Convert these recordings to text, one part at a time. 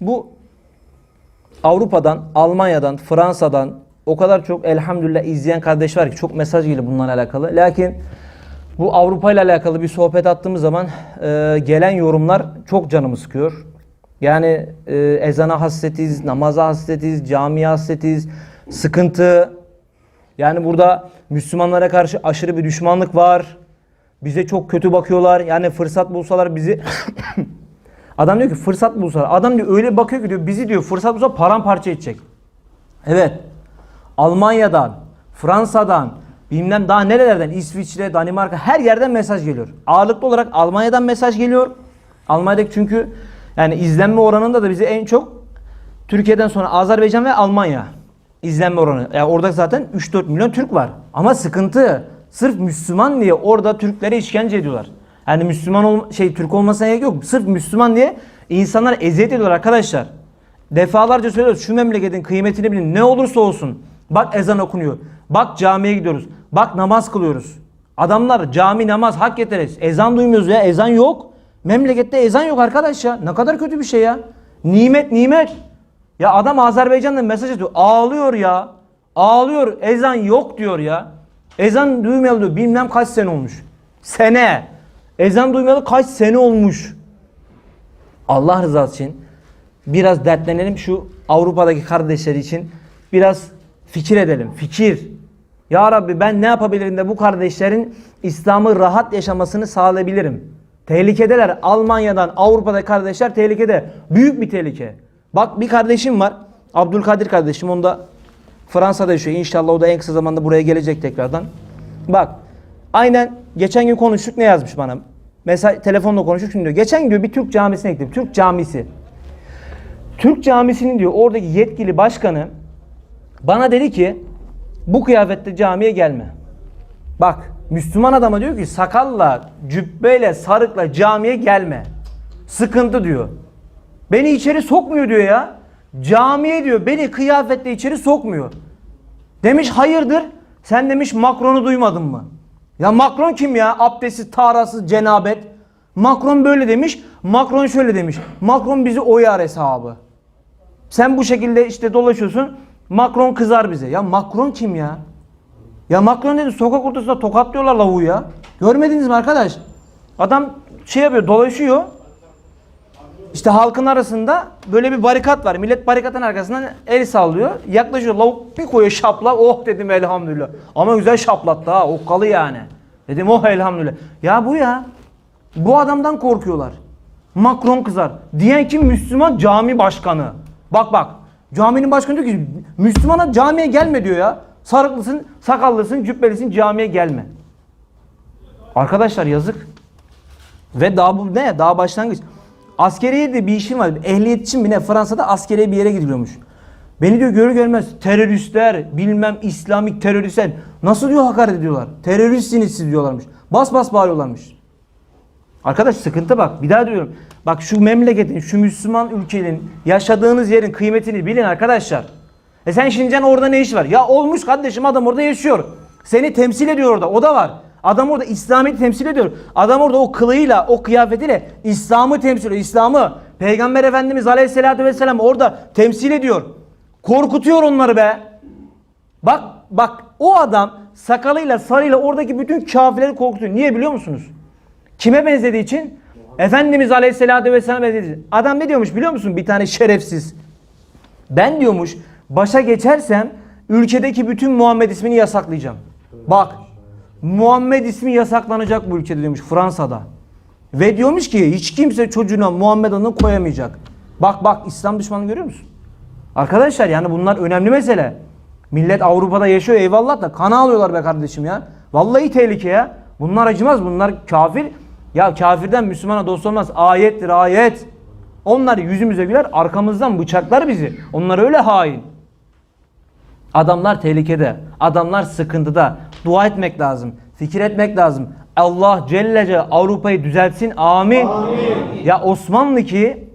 Bu Avrupa'dan, Almanya'dan, Fransa'dan o kadar çok elhamdülillah izleyen kardeş var ki çok mesaj geliyor bunlarla alakalı. Lakin bu Avrupa ile alakalı bir sohbet attığımız zaman e, gelen yorumlar çok canımı sıkıyor. Yani e, ezana hasretiz, namaza hasretiz, camiye hasretiz, sıkıntı. Yani burada Müslümanlara karşı aşırı bir düşmanlık var. Bize çok kötü bakıyorlar. Yani fırsat bulsalar bizi Adam diyor ki fırsat bulsalar. Adam diyor öyle bakıyor ki diyor bizi diyor fırsat bulsa paramparça edecek. Evet. Almanya'dan, Fransa'dan, bilmem daha nerelerden, İsviçre, Danimarka her yerden mesaj geliyor. Ağırlıklı olarak Almanya'dan mesaj geliyor. Almanya'daki çünkü yani izlenme oranında da bizi en çok Türkiye'den sonra Azerbaycan ve Almanya izlenme oranı. Yani orada zaten 3-4 milyon Türk var. Ama sıkıntı sırf Müslüman diye orada Türklere işkence ediyorlar. Yani Müslüman ol, şey Türk olmasına gerek yok. Sırf Müslüman diye insanlar eziyet ediyorlar arkadaşlar. Defalarca söylüyoruz şu memleketin kıymetini bilin. Ne olursa olsun. Bak ezan okunuyor. Bak camiye gidiyoruz. Bak namaz kılıyoruz. Adamlar cami namaz hak yeteriz. Ezan duymuyoruz ya. Ezan yok. Memlekette ezan yok arkadaş ya. Ne kadar kötü bir şey ya. Nimet nimet. Ya adam Azerbaycan'dan mesaj atıyor. Ağlıyor ya. Ağlıyor. Ezan yok diyor ya. Ezan duymayalı diyor. Bilmem kaç sene olmuş. Sene. Ezan duymayalı kaç sene olmuş. Allah rızası için biraz dertlenelim şu Avrupa'daki kardeşler için biraz fikir edelim. Fikir. Ya Rabbi ben ne yapabilirim de bu kardeşlerin İslam'ı rahat yaşamasını sağlayabilirim. Tehlikedeler. Almanya'dan Avrupa'daki kardeşler tehlikede. Büyük bir tehlike. Bak bir kardeşim var. Abdülkadir kardeşim. Onda Fransa'da yaşıyor. İnşallah o da en kısa zamanda buraya gelecek tekrardan. Bak. Aynen geçen gün konuştuk ne yazmış bana. Mesela telefonla konuştuk şimdi diyor. Geçen gün bir Türk camisine gittim. Türk camisi. Türk camisinin diyor oradaki yetkili başkanı bana dedi ki bu kıyafette camiye gelme. Bak Müslüman adama diyor ki sakalla, cübbeyle, sarıkla camiye gelme. Sıkıntı diyor. Beni içeri sokmuyor diyor ya. Camiye diyor beni kıyafetle içeri sokmuyor. Demiş hayırdır? Sen demiş Macron'u duymadın mı? Ya Macron kim ya? Abdestsiz, tarasız, cenabet. Macron böyle demiş. Macron şöyle demiş. Macron bizi oyar hesabı. Sen bu şekilde işte dolaşıyorsun. Macron kızar bize. Ya Macron kim ya? Ya Macron dedi sokak ortasında tokatlıyorlar lavuğu ya. Görmediniz mi arkadaş? Adam şey yapıyor dolaşıyor. İşte halkın arasında böyle bir barikat var. Millet barikatın arkasından el sallıyor. Yaklaşıyor lavuk bir koyuyor şapla. Oh dedim elhamdülillah. Ama güzel şaplattı ha. Okkalı yani. Dedim oh elhamdülillah. Ya bu ya. Bu adamdan korkuyorlar. Macron kızar. Diyen kim? Müslüman cami başkanı. Bak bak. Caminin başkanı diyor ki Müslümana camiye gelme diyor ya. Sarıklısın, sakallısın, cübbelisin camiye gelme. Arkadaşlar yazık. Ve daha bu ne? Daha başlangıç. Askeriye de bir işim var. Ehliyet için mi ne? Fransa'da askeriye bir yere gidiliyormuş. Beni diyor görür görmez teröristler, bilmem İslamik teröristler nasıl diyor hakaret ediyorlar. Teröristsiniz siz diyorlarmış. Bas bas bağırıyorlarmış. Arkadaş sıkıntı bak. Bir daha diyorum. Bak şu memleketin, şu Müslüman ülkenin, yaşadığınız yerin kıymetini bilin arkadaşlar. E sen şimdi orada ne iş var? Ya olmuş kardeşim adam orada yaşıyor. Seni temsil ediyor orada. O da var. Adam orada İslam'ı temsil ediyor. Adam orada o kılığıyla, o kıyafetiyle İslam'ı temsil ediyor. İslam'ı. Peygamber Efendimiz Aleyhisselatü Vesselam orada temsil ediyor. Korkutuyor onları be. Bak bak o adam sakalıyla sarıyla oradaki bütün kafirleri korkutuyor. Niye biliyor musunuz? Kime benzediği için? Efendimiz Aleyhisselatü Vesselam benzediği. Adam ne diyormuş biliyor musun? Bir tane şerefsiz. Ben diyormuş başa geçersem ülkedeki bütün Muhammed ismini yasaklayacağım. Bak Muhammed ismi yasaklanacak bu ülkede diyormuş Fransa'da. Ve diyormuş ki hiç kimse çocuğuna Muhammed adını koyamayacak. Bak bak İslam düşmanı görüyor musun? Arkadaşlar yani bunlar önemli mesele. Millet Avrupa'da yaşıyor eyvallah da kana alıyorlar be kardeşim ya. Vallahi tehlike ya. Bunlar acımaz bunlar kafir. Ya kafirden Müslümana dost olmaz. Ayettir ayet. Onlar yüzümüze güler arkamızdan bıçaklar bizi. Onlar öyle hain. Adamlar tehlikede. Adamlar sıkıntıda. Dua etmek lazım. Fikir etmek lazım. Allah Celle Celle Avrupa'yı düzeltsin. Amin. Amin. Ya Osmanlı ki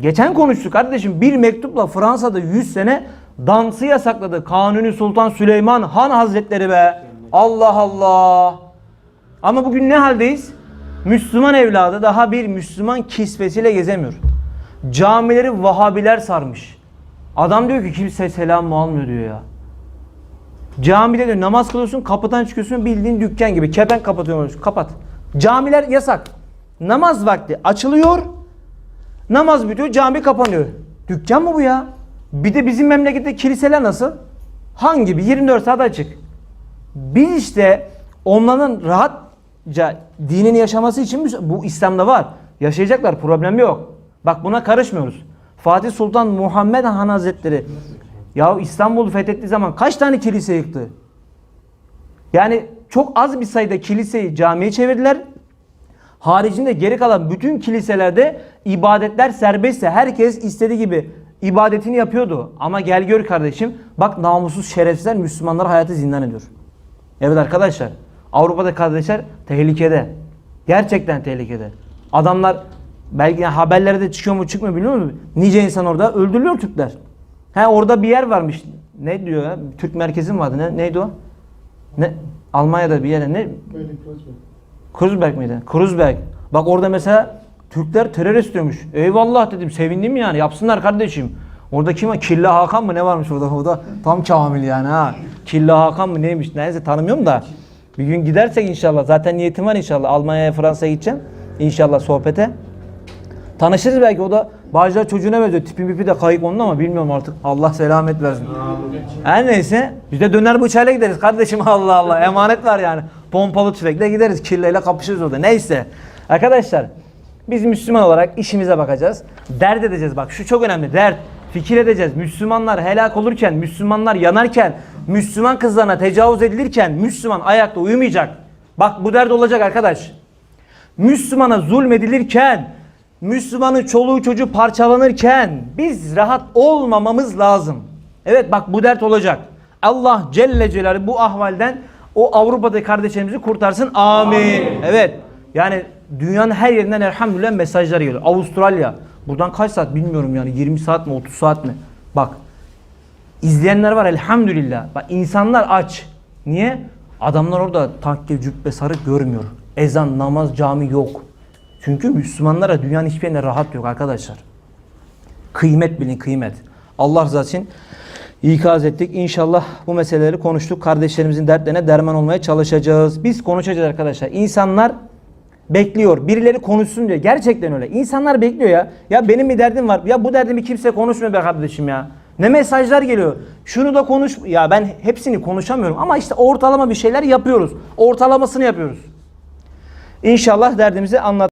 geçen konuştuk kardeşim bir mektupla Fransa'da 100 sene dansı yasakladı. Kanuni Sultan Süleyman Han Hazretleri be. Allah Allah. Ama bugün ne haldeyiz? Müslüman evladı daha bir Müslüman kisvesiyle gezemiyor. Camileri Vahabiler sarmış. Adam diyor ki kimse selam almıyor diyor ya. Camide diyor namaz kılıyorsun kapıdan çıkıyorsun bildiğin dükkan gibi. Kepenk kapatıyorsun kapat. Camiler yasak. Namaz vakti açılıyor. Namaz bitiyor cami kapanıyor. Dükkan mı bu ya? Bir de bizim memlekette kiliseler nasıl? Han gibi 24 saat açık. Biz işte onların rahatça dinini yaşaması için bu İslam'da var. Yaşayacaklar problem yok. Bak buna karışmıyoruz. Fatih Sultan Muhammed Han Hazretleri ya İstanbul'u fethettiği zaman kaç tane kilise yıktı? Yani çok az bir sayıda kiliseyi camiye çevirdiler. Haricinde geri kalan bütün kiliselerde ibadetler serbestse herkes istediği gibi ibadetini yapıyordu. Ama gel gör kardeşim bak namussuz şerefsizler Müslümanlar hayatı zindan ediyor. Evet arkadaşlar Avrupa'da kardeşler tehlikede. Gerçekten tehlikede. Adamlar belki yani haberlerde çıkıyor mu çıkmıyor bilmiyor musun? Nice insan orada öldürülüyor Türkler. He orada bir yer varmış. Ne diyor ya? Türk merkezi mi vardı? Ne, neydi o? Ne? Almanya'da bir yer. Ne? Kreuzberg miydi? Kreuzberg. Bak orada mesela Türkler terör istiyormuş. Eyvallah dedim. Sevindim yani. Yapsınlar kardeşim. Orada kim var? Killa Hakan mı ne varmış orada? O da tam kamil yani ha. Killa Hakan mı neymiş? Neyse tanımıyorum da. Bir gün gidersek inşallah. Zaten niyetim var inşallah. Almanya'ya Fransa'ya gideceğim. İnşallah sohbete. Tanışırız belki o da Bağcılar çocuğuna benziyor. Tipi mipi de kayık onun ama bilmiyorum artık. Allah selamet versin. Her neyse biz de döner bıçağıyla gideriz kardeşim Allah Allah. Emanet var yani. Pompalı tüfekle gideriz. Kirleyle kapışırız orada. Neyse. Arkadaşlar biz Müslüman olarak işimize bakacağız. Dert edeceğiz bak şu çok önemli. Dert. Fikir edeceğiz. Müslümanlar helak olurken, Müslümanlar yanarken, Müslüman kızlarına tecavüz edilirken Müslüman ayakta uyumayacak. Bak bu dert olacak arkadaş. Müslümana zulmedilirken, Müslümanın çoluğu çocuğu parçalanırken biz rahat olmamamız lazım. Evet bak bu dert olacak. Allah Celle Celaluhu bu ahvalden o Avrupa'daki kardeşlerimizi kurtarsın. Amin. Evet. Yani dünyanın her yerinden elhamdülillah mesajlar geliyor. Avustralya. Buradan kaç saat bilmiyorum yani 20 saat mi 30 saat mi? Bak İzleyenler var elhamdülillah. Bak insanlar aç. Niye? Adamlar orada takke, cübbe, sarı görmüyor. Ezan, namaz, cami yok. Çünkü Müslümanlara dünyanın hiçbir yerinde rahat yok arkadaşlar. Kıymet bilin kıymet. Allah rızası için ikaz ettik. İnşallah bu meseleleri konuştuk. Kardeşlerimizin dertlerine derman olmaya çalışacağız. Biz konuşacağız arkadaşlar. İnsanlar bekliyor. Birileri konuşsun diyor. Gerçekten öyle. İnsanlar bekliyor ya. Ya benim bir derdim var. Ya bu derdimi kimse konuşmuyor be kardeşim ya. Ne mesajlar geliyor. Şunu da konuş. Ya ben hepsini konuşamıyorum ama işte ortalama bir şeyler yapıyoruz. Ortalamasını yapıyoruz. İnşallah derdimizi anlat.